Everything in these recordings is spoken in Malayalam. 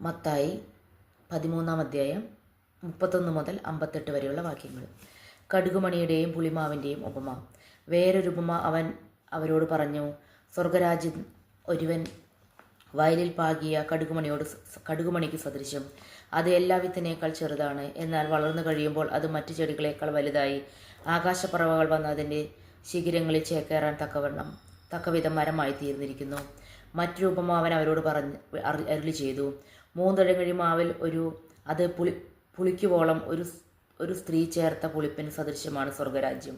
മത്തായി പതിമൂന്നാം അധ്യായം മുപ്പത്തൊന്ന് മുതൽ അമ്പത്തെട്ട് വരെയുള്ള വാക്യങ്ങൾ. കടുകുമണിയുടെയും പുളിമാവിന്റെയും ഉപമ. വേറൊരു ഉപമ അവൻ അവരോട് പറഞ്ഞു സ്വർഗരാജ്യം ഒരുവൻ വയലിൽ പാകിയ കടുകുമണിയോട് കടുകുമണിക്ക് സദൃശം അത് എല്ലാ വിത്തിനേക്കാൾ ചെറുതാണ്. എന്നാൽ വളർന്നു കഴിയുമ്പോൾ അത് മറ്റു ചെടികളേക്കാൾ വലുതായി. ആകാശപ്പറവകൾ വന്ന് അതിന്റെ ശിഖിരങ്ങളിൽ ചേക്കേറാൻ തക്കവണ്ണം തക്കവിധം മരമായി തീർന്നിരിക്കുന്നു മറ്റൊരു ഉപമ അവൻ അവരോട് പറഞ്ഞ് അരുളി ചെയ്തു. മൂന്നഴങ്ങഴി മാവിൽ ഒരു അത് പുളി പുളിക്കുവോളം ഒരു ഒരു സ്ത്രീ ചേർത്ത പുളിപ്പിന് സദൃശ്യമാണ് സ്വർഗരാജ്യം.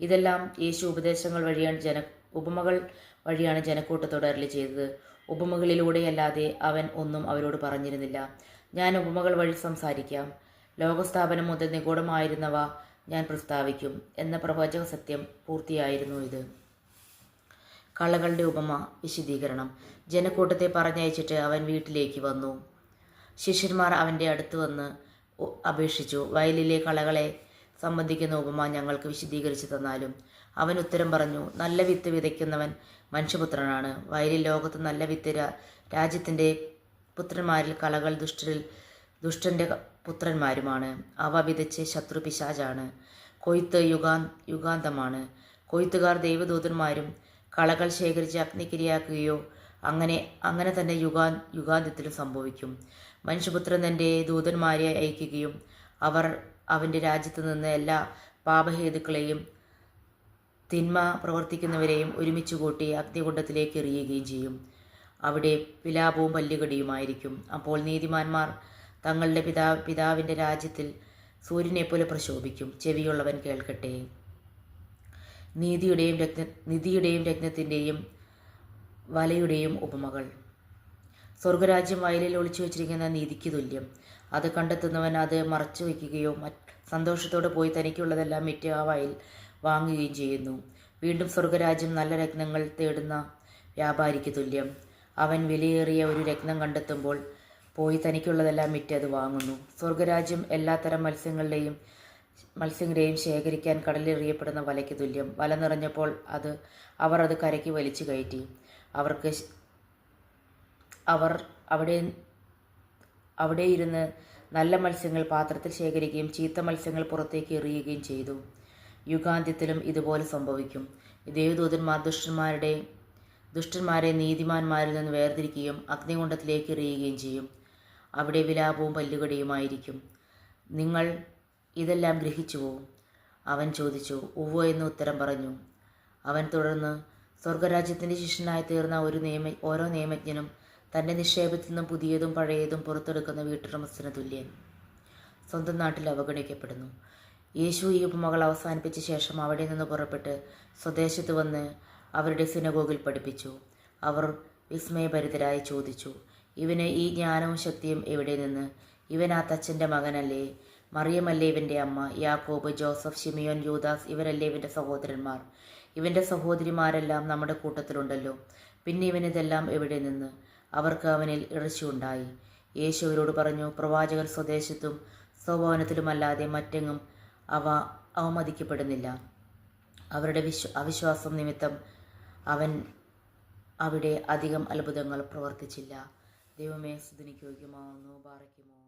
ഇതെല്ലാം യേശു ഉപദേശങ്ങൾ വഴിയാണ് ജന ഉപമകൾ വഴിയാണ് ജനക്കൂട്ടത്തോട് അരളി ചെയ്തത്. ഉപമകളിലൂടെയല്ലാതെ അവൻ ഒന്നും അവരോട് പറഞ്ഞിരുന്നില്ല. ഞാൻ ഉപമകൾ വഴി സംസാരിക്കാം. ലോകസ്ഥാപനം മുതൽ നിഗൂഢമായിരുന്നവ ഞാൻ പ്രസ്താവിക്കും എന്ന പ്രവചക സത്യം പൂർത്തിയായിരുന്നു ഇത്. കളകളുടെ ഉപമ വിശദീകരണം. ജനക്കൂട്ടത്തെ പറഞ്ഞയച്ചിട്ട് അവൻ വീട്ടിലേക്ക് വന്നു. ശിഷ്യന്മാർ അവന്റെ അടുത്ത് വന്ന് അപേക്ഷിച്ചു. വയലിലെ കളകളെ സംബന്ധിക്കുന്ന ഉപമ ഞങ്ങൾക്ക് വിശദീകരിച്ചു തന്നാലും അവൻ ഉത്തരം പറഞ്ഞു നല്ല വിത്ത് വിതയ്ക്കുന്നവൻ മനുഷ്യപുത്രനാണ്. വയലിൽ ലോകത്ത് നല്ല വിത്ത് രാജ്യത്തിന്റെ പുത്രന്മാരിൽ കളകൾ ദുഷ്ടരിൽ ദുഷ്ടന്റെ പുത്രന്മാരുമാണ്. അവ വിതച്ച് ശത്രു പിശാചാണ്. കൊയ്ത്ത് യുഗാ യുഗാന്തമാണ്. കൊയ്ത്തുകാർ ദൈവദൂതന്മാരും കളകൾ ശേഖരിച്ച് അഗ്നിക്കിരയാക്കുകയോ അങ്ങനെ അങ്ങനെ തന്നെ യുഗാ യുഗാന്ത്യത്തിലും സംഭവിക്കും. മനുഷ്യപുത്രൻ തന്റെ ദൂതന്മാരെ അയക്കുകയും അവർ അവന്റെ രാജ്യത്തു നിന്ന് എല്ലാ പാപഹേതുക്കളെയും തിന്മ പ്രവർത്തിക്കുന്നവരെയും ഒരുമിച്ച് കൂട്ടി അഗ്നികുണ്ഡത്തിലേക്ക് എറിയുകയും ചെയ്യും. അവിടെ വിലാപവും പല്ലുകടിയുമായിരിക്കും. അപ്പോൾ നീതിമാന്മാർ തങ്ങളുടെ പിതാ പിതാവിന്റെ രാജ്യത്തിൽ സൂര്യനെപ്പോലെ പ്രശോഭിക്കും. ചെവിയുള്ളവൻ കേൾക്കട്ടെ. നീതിയുടെയും രത്ന നിധിയുടെയും രത്നത്തിന്റെയും വലയുടെയും ഉപമകൾ. സ്വർഗരാജ്യം വയലിൽ ഒളിച്ചു വച്ചിരിക്കുന്ന നീതിക്ക് തുല്യം. അത് കണ്ടെത്തുന്നവൻ അത് മറച്ചു വയ്ക്കുകയോ സന്തോഷത്തോടെ പോയി തനിക്കുള്ളതെല്ലാം വിറ്റ് ആ വയൽ വാങ്ങുകയും ചെയ്യുന്നു. വീണ്ടും സ്വർഗരാജ്യം നല്ല രത്നങ്ങൾ തേടുന്ന വ്യാപാരിക്ക് തുല്യം. അവൻ വിലയേറിയ ഒരു രത്നം കണ്ടെത്തുമ്പോൾ പോയി തനിക്കുള്ളതെല്ലാം വിറ്റ് അത് വാങ്ങുന്നു. സ്വർഗരാജ്യം എല്ലാത്തരം മത്സ്യങ്ങളുടെയും മത്സ്യങ്ങളെയും ശേഖരിക്കാൻ കടലിലെറിയപ്പെടുന്ന വലയ്ക്ക് തുല്യം. വല നിറഞ്ഞപ്പോൾ അത് അവർ അത് കരയ്ക്ക് വലിച്ചു കയറ്റി. അവർക്ക് അവർ അവിടെ അവിടെ ഇരുന്ന് നല്ല മത്സ്യങ്ങൾ പാത്രത്തിൽ ശേഖരിക്കുകയും ചീത്ത മത്സ്യങ്ങൾ പുറത്തേക്ക് എറിയുകയും ചെയ്തു. യുഗാന്ത്യത്തിലും ഇതുപോലെ സംഭവിക്കും. ദേവദൂതന്മാർ ദുഷ്ടന്മാരുടെ ദുഷ്ടന്മാരെ നീതിമാന്മാരിൽ നിന്ന് വേർതിരിക്കുകയും അഗ്നികുണ്ഡത്തിലേക്ക് എറിയുകയും ചെയ്യും. അവിടെ വിലാപവും പല്ലുകടിയുമായിരിക്കും. നിങ്ങൾ ഇതെല്ലാം ഗ്രഹിച്ചുവോ അവൻ ചോദിച്ചു ഉവ്വോ എന്ന് ഉത്തരം പറഞ്ഞു. അവൻ തുടർന്ന് സ്വർഗരാജ്യത്തിന്റെ ശിഷ്യനായി തീർന്ന ഒരു നിയമ ഓരോ നിയമജ്ഞനും തന്റെ നിക്ഷേപത്തിൽ നിന്നും പുതിയതും പഴയതും പുറത്തെടുക്കുന്ന വീട്ടുടമസ്ഥന് തുല്യൻ. സ്വന്തം നാട്ടിൽ അവഗണിക്കപ്പെടുന്നു. യേശു ഈ ഉപമകൾ അവസാനിപ്പിച്ച ശേഷം അവിടെ നിന്ന് പുറപ്പെട്ട് സ്വദേശത്ത് വന്ന് അവരുടെ സിനഗോഗിൽ പഠിപ്പിച്ചു. അവർ വിസ്മയഭരിതരായി ചോദിച്ചു ഇവന് ഈ ജ്ഞാനവും ശക്തിയും എവിടെ നിന്ന്? ഇവൻ ആ തച്ചന്റെ മകനല്ലേ? മറിയമല്ലേ ഇവന്റെ അമ്മ യാക്കോബ് ജോസഫ് ഷിമിയോൻ യൂദാസ് ഇവരല്ലേ ഇവന്റെ സഹോദരന്മാർ? ഇവന്റെ സഹോദരിമാരെല്ലാം നമ്മുടെ കൂട്ടത്തിലുണ്ടല്ലോ. പിന്നെ ഇവനിതെല്ലാം എവിടെ നിന്ന്? അവർക്ക് അവനിൽ ഇറച്ചിയുണ്ടായി. യേശു അവരോട് പറഞ്ഞു പ്രവാചകർ സ്വദേശത്തും സ്വഭവനത്തിലുമല്ലാതെ മറ്റെങ്ങും അവ അവമതിക്കപ്പെടുന്നില്ല. അവരുടെ വിശ്വ അവിശ്വാസം നിമിത്തം അവൻ അവിടെ അധികം അത്ഭുതങ്ങൾ പ്രവർത്തിച്ചില്ല. ദൈവമേ സ്തുതിക്ക് യോഗ്യമാവുന്നു പാറയ്ക്കുമോ